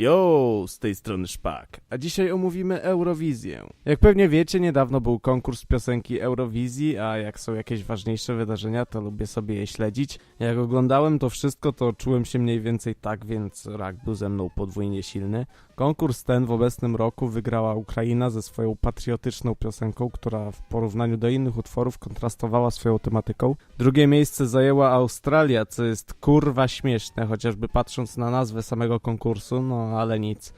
Yo, z tej strony Szpak, a dzisiaj omówimy Eurowizję. Jak pewnie wiecie, niedawno był konkurs piosenki Eurowizji, a jak są jakieś ważniejsze wydarzenia, to lubię sobie je śledzić. Jak oglądałem to wszystko, to czułem się mniej więcej tak, więc rak był ze mną podwójnie silny. Konkurs ten w obecnym roku wygrała Ukraina ze swoją patriotyczną piosenką, która w porównaniu do innych utworów kontrastowała swoją tematyką. Drugie miejsce zajęła Australia, co jest kurwa śmieszne, chociażby patrząc na nazwę samego konkursu, no ale nic.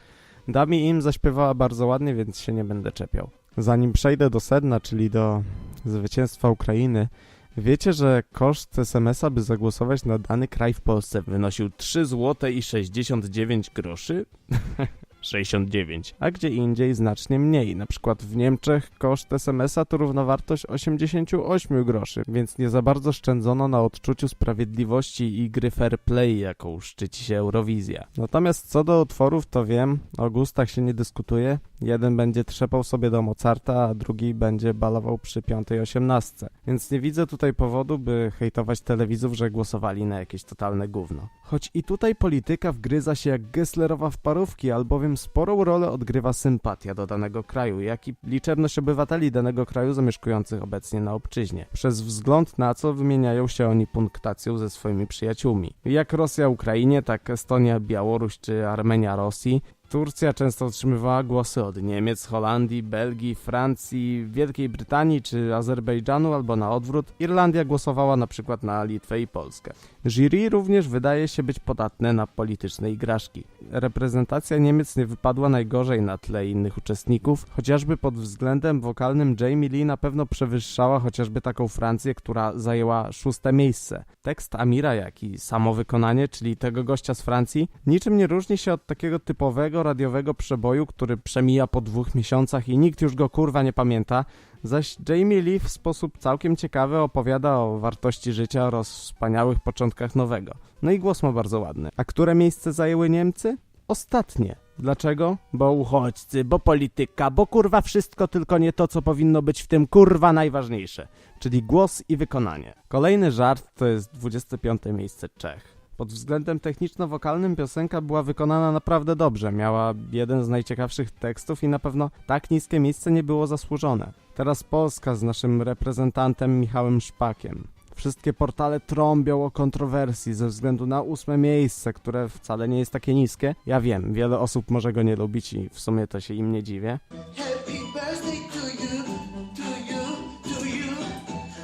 Dami im zaśpiewała bardzo ładnie, więc się nie będę czepiał. Zanim przejdę do sedna, czyli do zwycięstwa Ukrainy, wiecie, że koszt SMS-a, by zagłosować na dany kraj w Polsce wynosił 3 zł i 69 groszy? 69, a gdzie indziej znacznie mniej. Na przykład w Niemczech koszt SMS-a to równowartość 88 groszy, więc nie za bardzo szczędzono na odczuciu sprawiedliwości i gry fair play, jaką szczyci się Eurowizja. Natomiast co do utworów, to wiem, o gustach się nie dyskutuje. Jeden będzie trzepał sobie do Mozarta, a drugi będzie balował przy piątej osiemnastce. Więc nie widzę tutaj powodu, by hejtować telewizów, że głosowali na jakieś totalne gówno. Choć i tutaj polityka wgryza się jak Gesslerowa w parówki, albowiem sporą rolę odgrywa sympatia do danego kraju, jak i liczebność obywateli danego kraju zamieszkujących obecnie na obczyźnie, przez wzgląd na co wymieniają się oni punktacją ze swoimi przyjaciółmi. Jak Rosja Ukrainie, tak Estonia, Białoruś czy Armenia Rosji, Turcja często otrzymywała głosy od Niemiec, Holandii, Belgii, Francji, Wielkiej Brytanii czy Azerbejdżanu albo na odwrót. Irlandia głosowała na przykład na Litwę i Polskę. Jury również wydaje się być podatne na polityczne igraszki. Reprezentacja Niemiec nie wypadła najgorzej na tle innych uczestników, chociażby pod względem wokalnym Jamie Lee na pewno przewyższała chociażby taką Francję, która zajęła szóste miejsce. Tekst Amira, jak i samo wykonanie, czyli tego gościa z Francji, niczym nie różni się od takiego typowego radiowego przeboju, który przemija po dwóch miesiącach i nikt już go kurwa nie pamięta, zaś Jamie Lee w sposób całkiem ciekawy opowiada o wartości życia oraz wspaniałych początkach nowego. No i głos ma bardzo ładny. A które miejsce zajęły Niemcy? Ostatnie. Dlaczego? Bo uchodźcy, bo polityka, bo kurwa wszystko, tylko nie to, co powinno być w tym kurwa najważniejsze, czyli głos i wykonanie. Kolejny żart to jest 25 miejsce Czech. Pod względem techniczno-wokalnym piosenka była wykonana naprawdę dobrze, miała jeden z najciekawszych tekstów i na pewno tak niskie miejsce nie było zasłużone. Teraz Polska z naszym reprezentantem Michałem Szpakiem. Wszystkie portale trąbią o kontrowersji ze względu na ósme miejsce, które wcale nie jest takie niskie. Ja wiem, wiele osób może go nie lubić i w sumie to się im nie dziwię.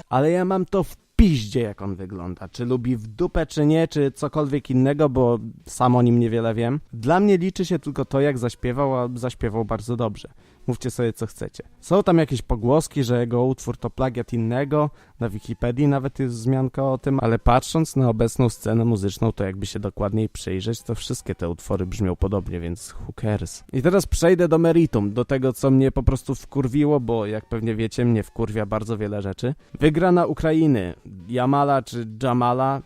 Ale ja mam to w piździe, jak on wygląda. Czy lubi w dupę, czy nie, czy cokolwiek innego, bo sam o nim niewiele wiem. Dla mnie liczy się tylko to, jak zaśpiewał, a zaśpiewał bardzo dobrze. Mówcie sobie, co chcecie. Są tam jakieś pogłoski, że jego utwór to plagiat innego, na Wikipedii nawet jest wzmianka o tym, ale patrząc na obecną scenę muzyczną, to jakby się dokładniej przyjrzeć, to wszystkie te utwory brzmią podobnie, więc who cares. I teraz przejdę do meritum, do tego, co mnie po prostu wkurwiło, bo jak pewnie wiecie, mnie wkurwia bardzo wiele rzeczy. Wygrana Ukrainy, Jamala czy Jamala,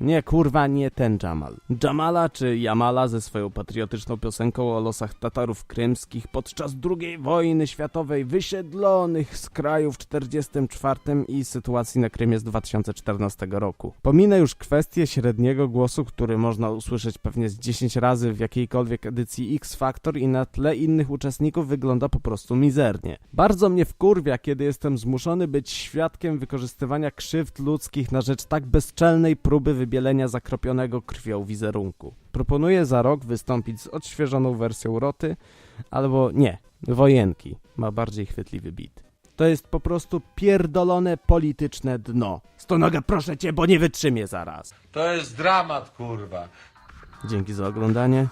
Nie, kurwa, nie ten Jamal. Jamala czy Jamala ze swoją patriotyczną piosenką o losach Tatarów krymskich podczas II wojny światowej wysiedlonych z kraju w 44 i sytuacji na Krymie z 2014 roku. Pominę już kwestię średniego głosu, który można usłyszeć pewnie z 10 razy w jakiejkolwiek edycji X Factor i na tle innych uczestników wygląda po prostu mizernie. Bardzo mnie wkurwia, kiedy jestem zmuszony być świadkiem wykorzystywania krzywd ludzkich na rzecz tak bezczelnej próby wybielenia zakropionego krwią wizerunku. Proponuję za rok wystąpić z odświeżoną wersją Roty, albo nie, Wojenki. Ma bardziej chwytliwy beat. To jest po prostu pierdolone polityczne dno. Stonoga proszę cię, bo nie wytrzymię zaraz. To jest dramat, kurwa. Dzięki za oglądanie.